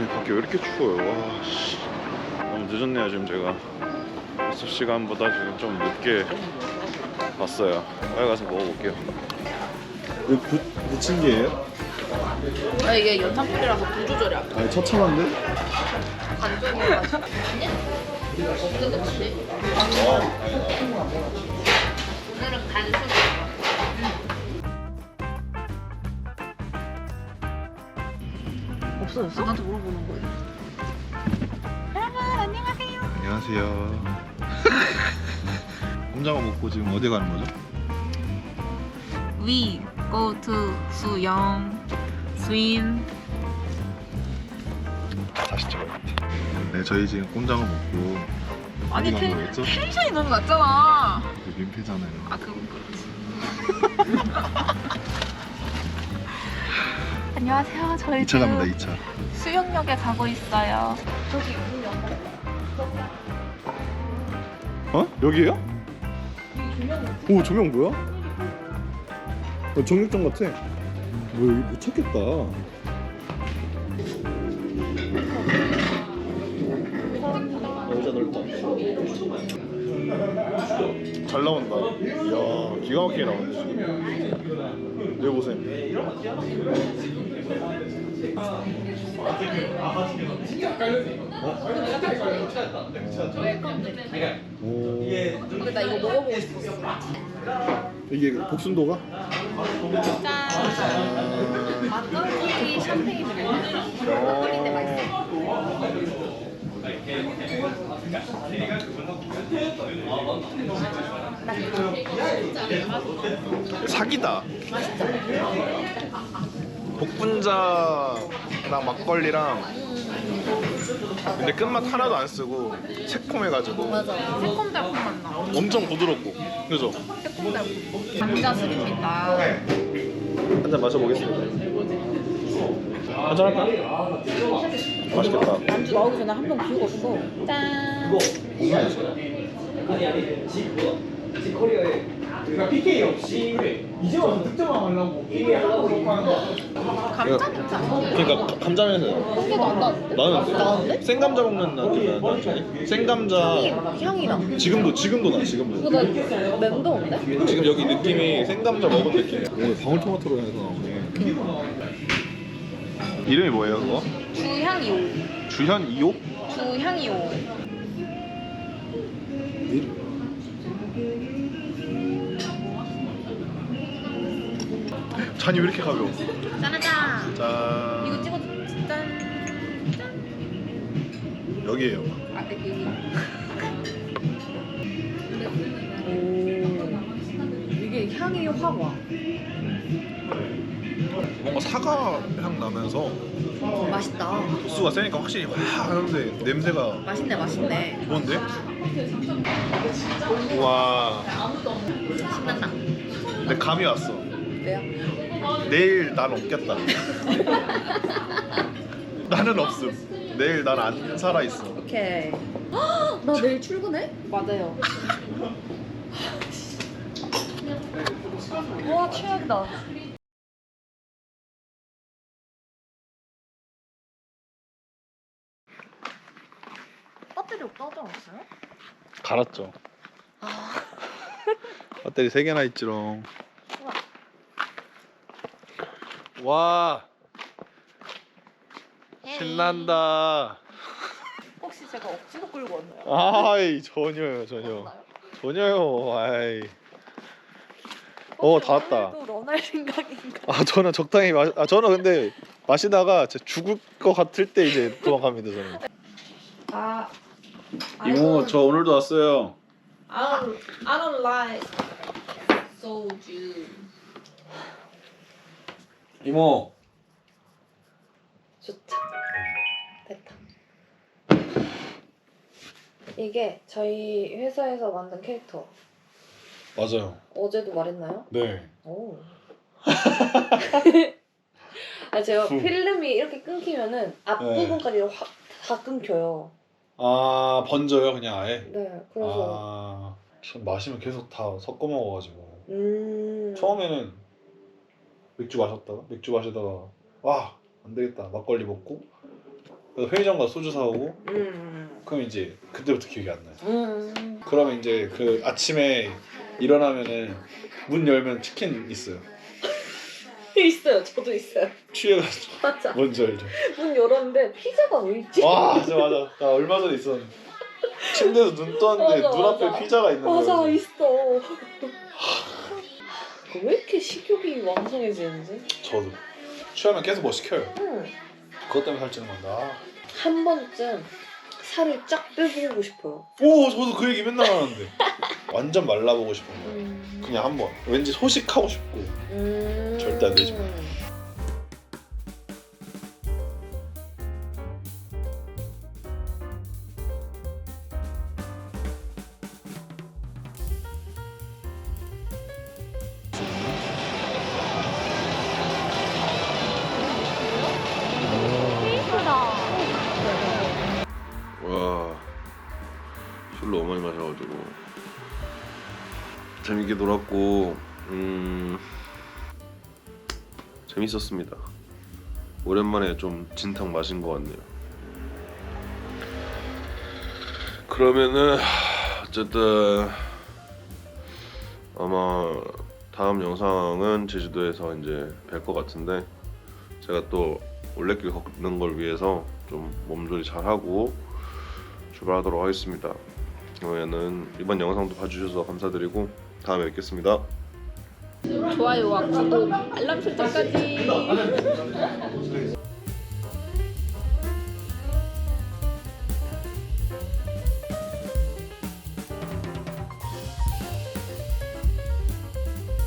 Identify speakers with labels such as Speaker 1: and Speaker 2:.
Speaker 1: 아니 밖에 왜 이렇게 추워요 와 씨. 너무 늦었네요 지금 제가 약속 시간보다 지금 좀 늦게 왔어요 빨리 가서 먹어볼게요 이거 부, 부침개예요?
Speaker 2: 아 이게 연탄불이라서 불 조절이 안 돼.
Speaker 1: 아니 처참한데?
Speaker 2: 간종이어가지고. 아니? 없는 거지. 오늘은 단순히. 없어졌어? 나한테 물어보는 거예요.
Speaker 1: 안녕하세요 꼼장어 먹고 지금 어디 가는 거죠?
Speaker 2: We go to 수영, swim.
Speaker 1: 다시 찍어야겠다 네 저희 지금 꼼장어 먹고
Speaker 2: 아니
Speaker 1: 어디 가는
Speaker 2: 텐,
Speaker 1: 거였죠?
Speaker 2: 텐션이 너무 낮잖아.
Speaker 1: 그 민폐잖아요
Speaker 2: 아 그건 그렇지. 안녕하세요. 저희
Speaker 1: 2차 갑니다 2차
Speaker 2: 수영역에 가고 있어요. 저기
Speaker 1: 어? 여기에요? 오 조명 뭐야? 어, 정육점 같아 뭐 여기 못 찾겠다 여자 넓다 잘 나온다 이야 기가 막히게 나오네 지금 여기 보세요 오.
Speaker 2: 근데 나 이거 먹어보고 싶었어.
Speaker 1: 이게 복순도가?
Speaker 2: 막걸리 샴페인 막걸리 때 맛있어.
Speaker 1: 사기다. 복분자랑 막걸리랑 근데 끝맛 하나도 안 쓰고 새콤해가지고
Speaker 2: 맞아. 새콤달콤 맛 나.
Speaker 1: 엄청 부드럽고 그죠?
Speaker 2: 새콤달콤. 감자 술입니다.
Speaker 1: 한 잔 마셔보겠습니다. 한잔 할까? 맛있겠다.
Speaker 2: 안주 나오기 전에 한병 비우고 짠.
Speaker 3: 그러니까 PK 없이 이제 와서 득점만 하려고 PK 하려고 그렇게 하는 거.
Speaker 1: 그러니까 감자면은
Speaker 2: 안 나는데?
Speaker 1: 나는
Speaker 2: 나는데?
Speaker 1: 생감자 먹는 나는데 생감자
Speaker 2: 향이 나.
Speaker 1: 지금도 지금도 나 지금도
Speaker 2: 그거 나 맹동인데?
Speaker 1: 지금 여기 느낌이 생감자 먹은 느낌. 오늘 방울토마토로 해서 나오네. 이름이 뭐예요 그거?
Speaker 2: 주향이오.
Speaker 1: 주현 2호?
Speaker 2: 주향이오.
Speaker 1: 잔이 왜 이렇게 가벼워?
Speaker 2: 짠하자.
Speaker 1: 짠.
Speaker 2: 이거 찍어줘. 짠. 짠.
Speaker 1: 여기에요.
Speaker 2: 아, 여기. 이게 향이 확 와.
Speaker 1: 뭔가 사과 향 나면서
Speaker 2: 맛있다.
Speaker 1: 도수가 세니까 확실히 확 하는데 냄새가
Speaker 2: 맛있네, 맛있네.
Speaker 1: 좋은데? 우와.
Speaker 2: 신난다.
Speaker 1: 내 감이 왔어.
Speaker 2: 왜요?
Speaker 1: 내일 난 없겠다. 나는 없음. 내일 난 안 살아 있어.
Speaker 2: 오케이. 나 내일 출근해? 맞아요. 와 최악이다. 배터리 없다 하지 않았어요?
Speaker 1: 갈았죠.
Speaker 2: 아.
Speaker 1: 배터리 3 개나 있지롱. 와 신난다.
Speaker 2: 혹시 제가 억지로 끌고 왔나요?
Speaker 1: 아이 전혀요 전혀 전혀요. 아이. 어, 다 왔다.
Speaker 2: 또 런할 생각인가?
Speaker 1: 아 저는 적당히 마. 아 저는 근데 마시다가 진짜 죽을 것 같을 때 이제 도망갑니다 저는.
Speaker 2: 아.
Speaker 1: 이모 저 오늘도 왔어요.
Speaker 2: I don't, I don't like soju.
Speaker 1: 이모.
Speaker 4: 좋다. 됐다. 이게 저희 회사에서 만든 캐릭터.
Speaker 1: 맞아요.
Speaker 4: 어제도 말했나요?
Speaker 1: 네.
Speaker 4: 오. 아 제가
Speaker 1: 후.
Speaker 4: 필름이 이렇게 끊기면은 앞부분까지 확다 끊겨요.
Speaker 1: 아 번져요 그냥 아예.
Speaker 4: 네. 그래서
Speaker 1: 아, 전 마시면 계속 다 섞어 먹어가지고
Speaker 4: 음.
Speaker 1: 처음에는 맥주 마셨다가 맥주 마시다가 와 안 되겠다 막걸리 먹고 그래서 편의점 가서 소주 사오고
Speaker 4: 음.
Speaker 1: 그럼 이제 그때부터 기억이 안 나요.
Speaker 4: 음.
Speaker 1: 그러면 이제 그 아침에 일어나면은 문 열면 치킨 있어요.
Speaker 4: 있어요. 저도 있어요.
Speaker 1: 취해가지고
Speaker 4: 맞아.
Speaker 1: 뭔지 알죠?
Speaker 4: 문 열었는데 피자가 왜 있지?
Speaker 1: 와 맞아 맞아. 나 얼마 전에 있었는데 침대에서 눈 떴는데
Speaker 4: 맞아,
Speaker 1: 눈앞에
Speaker 4: 맞아.
Speaker 1: 피자가 있는
Speaker 4: 맞아
Speaker 1: 거예요.
Speaker 4: 있어. 왜 이렇게 식욕이 왕성해지는지?
Speaker 1: 저도 취하면 계속 뭐 시켜요.
Speaker 4: 응.
Speaker 1: 그것 때문에 살찌는. 아.
Speaker 4: 한 번쯤 살을 쫙 빼보고 싶어요.
Speaker 1: 오 저도 그 얘기 맨날 하는데 완전 말라보고 싶은 거예요.
Speaker 4: 음.
Speaker 1: 그냥 한 번 왠지 소식하고 싶고
Speaker 4: 음.
Speaker 1: 절대 안 되지만.
Speaker 5: 술 너무 많이 마셔가지고 재밌게 놀았고, 음 재밌었습니다. 오랜만에 좀 진탕 마신 것 같네요. 그러면은 어쨌든 아마 다음 영상은 제주도에서 이제 뵐 것 같은데 제가 또 올레길 걷는 걸 위해서 좀 몸조리 잘 하고 출발하도록 하겠습니다. 그러면은 이번 영상도 봐주셔서 감사드리고 다음에 뵙겠습니다.
Speaker 2: 좋아요와 구독, 알람 설정까지.